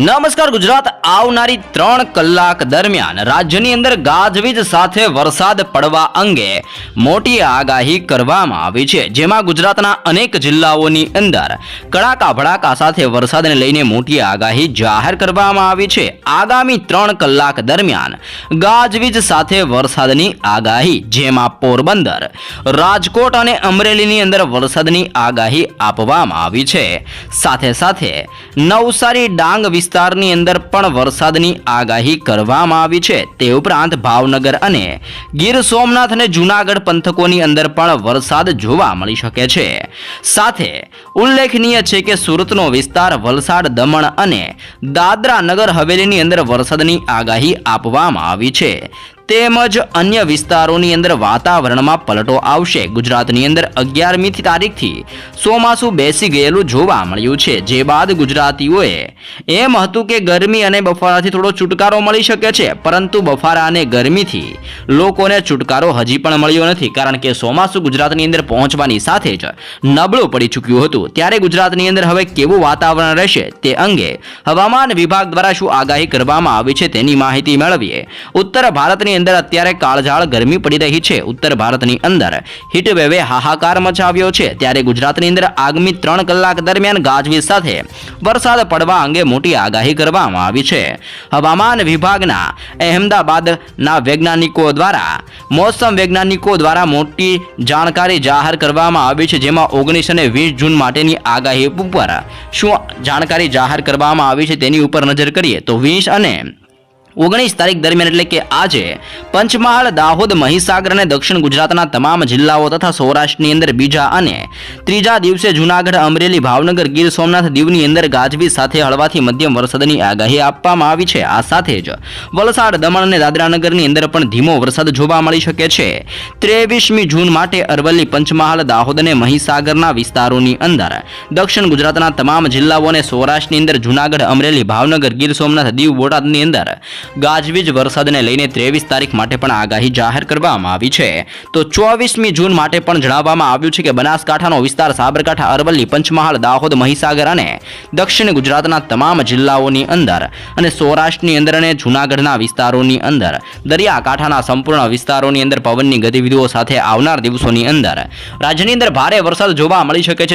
નમસ્કાર ગુજરાત, આવનારી ત્રણ કલાક દરમિયાન રાજ્યની અંદર ગાજવીજ સાથે વરસાદ પડવા અંગે મોટી આગાહી કરવામાં આવી છે. જેમાં ગુજરાતના અનેક જિલ્લાઓની અંદર કડાકા ભડાકા સાથે વરસાદને લઈને મોટી આગાહી જાહેર કરવામાં આવી છે. આગામી ત્રણ કલાક દરમિયાન ગાજવીજ સાથે વરસાદની આગાહી, જેમાં પોરબંદર, રાજકોટ અને અમરેલીની અંદર વરસાદની આગાહી આપવામાં આવી છે. સાથે સાથે નવસારી ડાંગ વિસ્તારની અંદર પણ વરસાદની આગાહી કરવામાં આવી છે. તે ઉપરાંત ભાવનગર અને ગીર સોમનાથ અને જૂનાગઢ પંથકોની અંદર પણ વરસાદ જોવા મળી શકે છે. સાથે ઉલ્લેખનીય છે કે સુરતનો વિસ્તાર વલસાડ, દમણ અને દાદરા નગર હવેલીની અંદર વરસાદની આગાહી આપવામાં આવી છે. તેમજ અન્ય વિસ્તારોની અંદર વાતાવરણમાં પલટો આવશે. ગુજરાતની અંદર અગિયારમી તારીખથી ચોમાસું બેસી ગયેલું જોવા મળ્યું છે. જે બાદ ગુજરાતીઓએ એમ હતું કે ગરમી અને બફારાથી થોડો છુટકારો મળી શકે છે, પરંતુ બફારા અને ગરમીથી લોકોને છુટકારો હજી પણ મળ્યો નથી. કારણ કે ચોમાસું ગુજરાતની અંદર પહોંચવાની સાથે જ નબળું પડી ચૂક્યું હતું. ત્યારે ગુજરાતની અંદર હવે કેવું વાતાવરણ રહેશે તે અંગે હવામાન વિભાગ દ્વારા શું આગાહી કરવામાં આવી છે તેની માહિતી મેળવીએ. ઉત્તર ભારતની અંદર અત્યારે કાળઝાળ ગરમી પડી રહી છે. ઉત્તર ભારતની અંદર હીટવેવે હાહાકાર મચાવ્યો છે. ત્યારે ગુજરાતની અંદર આગામી ત્રણ કલાક દરમિયાન ગાજવીજ સાથે વરસાદ પડવા અંગે મોટી આગાહી કરવામાં આવી છે. હવામાન વિભાગના અહેમદાબાદના વૈજ્ઞાનિકો દ્વારા, મોસમ વૈજ્ઞાનિકો દ્વારા મોટી જાણકારી જાહેર કરવામાં આવી છે. જેમાં ઓગણીસ અને વીસ જૂન માટેની આગાહી ઉપર શું જાણકારી જાહેર કરવામાં આવી છે તેની ઉપર નજર કરીએ તો વીસ અને ઓગણીસ તારીખ દરમિયાન એટલે કે આજે, પંચમહાલ, દાહોદ, મહીસાગર અને દક્ષિણ ગુજરાતના તમામ જિલ્લાઓ તથા સૌરાષ્ટ્રની અંદર બીજા અને ત્રીજા દિવસે જૂનાગઢ, અમરેલી, ભાવનગર, ગીર સોમનાથ દીવની અંદર ગાજવીજ સાથે હળવાથી મધ્યમ વરસાદની આગાહી આપવામાં આવી છે. આ સાથે જ વલસાડ, દમણ અને દાદરાનગરની અંદર પણ ધીમો વરસાદ જોવા મળી શકે છે. ત્રેવીસમી જૂન માટે અરવલ્લી, પંચમહાલ, દાહોદ અને મહીસાગરના વિસ્તારોની અંદર દક્ષિણ ગુજરાતના તમામ જિલ્લાઓ અને સૌરાષ્ટ્રની અંદર જૂનાગઢ, અમરેલી, ભાવનગર, ગીર સોમનાથ, દીવ બોટાદની અંદર ગાજવીજ વરસાદને લઈને ત્રેવીસ તારીખ માટે પણ આગાહી જાહેર કરવામાં આવી છે. તો ચોવીસમી જૂન માટે પણ જણાવવામાં આવ્યું છે કે બનાસકાંઠાનો વિસ્તાર સાબરકાંઠા, અરવલ્લી, પંચમહાલ, દાહોદ, મહીસાગર અને દક્ષિણ ગુજરાતના તમામ જિલ્લાઓની અંદર અને સૌરાષ્ટ્રની અંદર અને જૂનાગઢના વિસ્તારોની અંદર, દરિયાકાંઠાના સંપૂર્ણ વિસ્તારોની અંદર પવનની ગતિવિધિઓ સાથે આવનાર દિવસોની અંદર. રાજ્યની અંદર ભારે વરસાદ જોવા મળી શકે છે